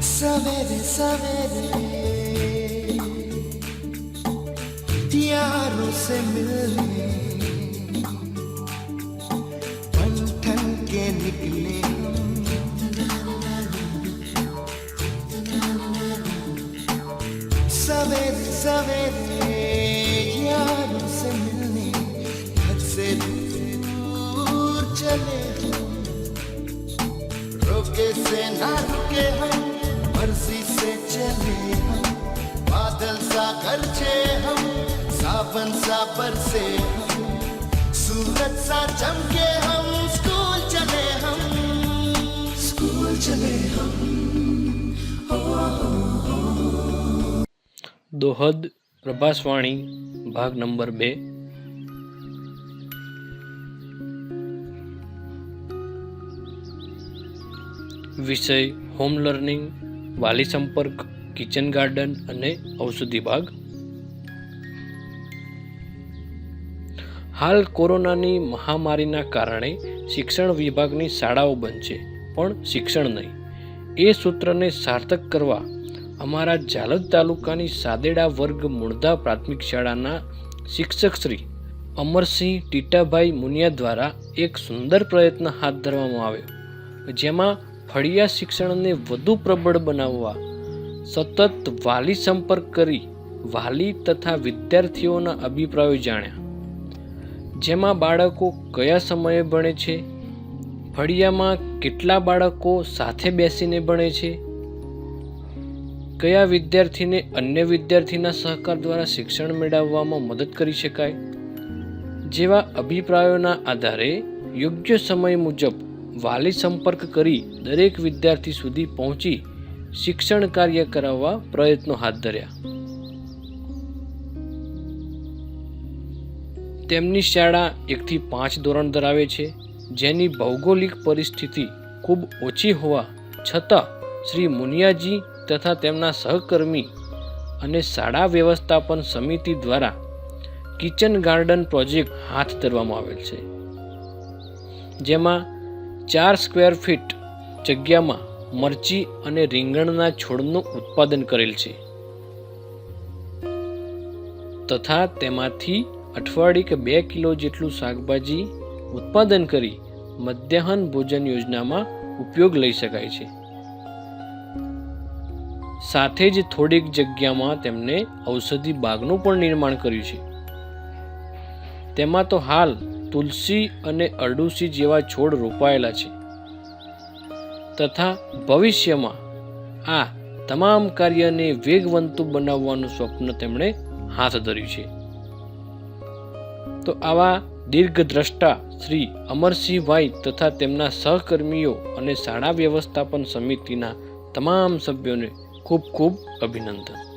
સવેરે સવેરે ત્યારો સે મિલને ઠન કે નિકલે સવેરે સવેરે યારો સે મિલને ઘર સે દૂર ચલે રોકે સે ના રોકે હમ मर्जी से चले हम बादल सा गरजे हम सावन सा बरसे हम सूरज सा चमके हम स्कूल चले हम स्कूल चले हम દોહદ પ્રભાસવાણી ભાગ નંબર બે વિષય હોમ લર્નિંગ વાલી સંપર્ક, કિચન ગાર્ડન અને ઔષધિ ભાગ હાલ કોરોનાની મહામારીના કારણે શિક્ષણ વિભાગની શાળાઓ બંધ છે, પણ શિક્ષણ નહીં. એ સૂત્રને સાર્થક કરવા અમારા ઝાલોદ તાલુકાની સાદેડા વર્ગ મૂળદા પ્રાથમિક શાળાના શિક્ષક શ્રી અમરસિંહ ટીટાભાઈ મુનિયા દ્વારા એક સુંદર પ્રયત્ન હાથ ધરવામાં આવ્યો, જેમાં ફળિયા શિક્ષણને વધુ પ્રબળ બનાવવા, સતત વાલી સંપર્ક કરી, વાલી તથા વિદ્યાર્થીઓના અભિપ્રાયો જાણ્યા. જેમાં બાળકો કયા સમયે ભણે છે? ફળિયામાં કેટલા બાળકો સાથે બેસીને ભણે છે? કયા વિદ્યાર્થીને અન્ય વિદ્યાર્થીના સહકાર દ્વારા શિક્ષણ મેળવવામાં મદદ કરી શકાય? જેવા અભિપ્રાયોના આધારે યોગ્ય સમય મુજબ વાલી સંપર્ક કરી દરેક વિદ્યાર્થી સુધી પહોંચી શિક્ષણ કાર્ય કરાવવા પ્રયત્નો હાથ ધર્યા. તેમની શાળા એકથી પાંચ ધોરણ ધરાવે છે, જેની ભૌગોલિક પરિસ્થિતિ ખૂબ ઓછી હોવા છતાં શ્રી મુનિયાજી તથા તેમના સહકર્મી અને શાળા વ્યવસ્થાપન સમિતિ દ્વારા કિચન ગાર્ડન પ્રોજેક્ટ હાથ ધરવામાં આવેલ છે. જેમાં ચાર સ્ક્વેર ફીટ જગ્યામાં મરચી અને રીંગણના છોડનું ઉત્પાદન કરેલ છે. તથા તેમાંથી અઠવાડિયે કે બે કિલો જેટલું શાકભાજી ઉત્પાદન કરી મધ્યાહન ભોજન યોજનામાં ઉપયોગ લઈ શકાય છે. સાથે જ થોડીક જગ્યામાં તેમણે ઔષધિ બાગનું પણ નિર્માણ કર્યું છે. તેમાં તો હાલ તુલસી અને અરડુસી જેવા છોડ રોપાયેલા છે. તથા ભવિષ્યમાં આ તમામ કાર્યને વેગવંતુ બનાવવાનું સ્વપ્ન તેમણે હાથ ધર્યું છે. તો આવા દીર્ઘદ્રષ્ટા શ્રી અમરસિંહભાઈ તથા તેમના સહકર્મીઓ અને શાળા વ્યવસ્થાપન સમિતિના તમામ સભ્યોને ખૂબ ખૂબ અભિનંદન.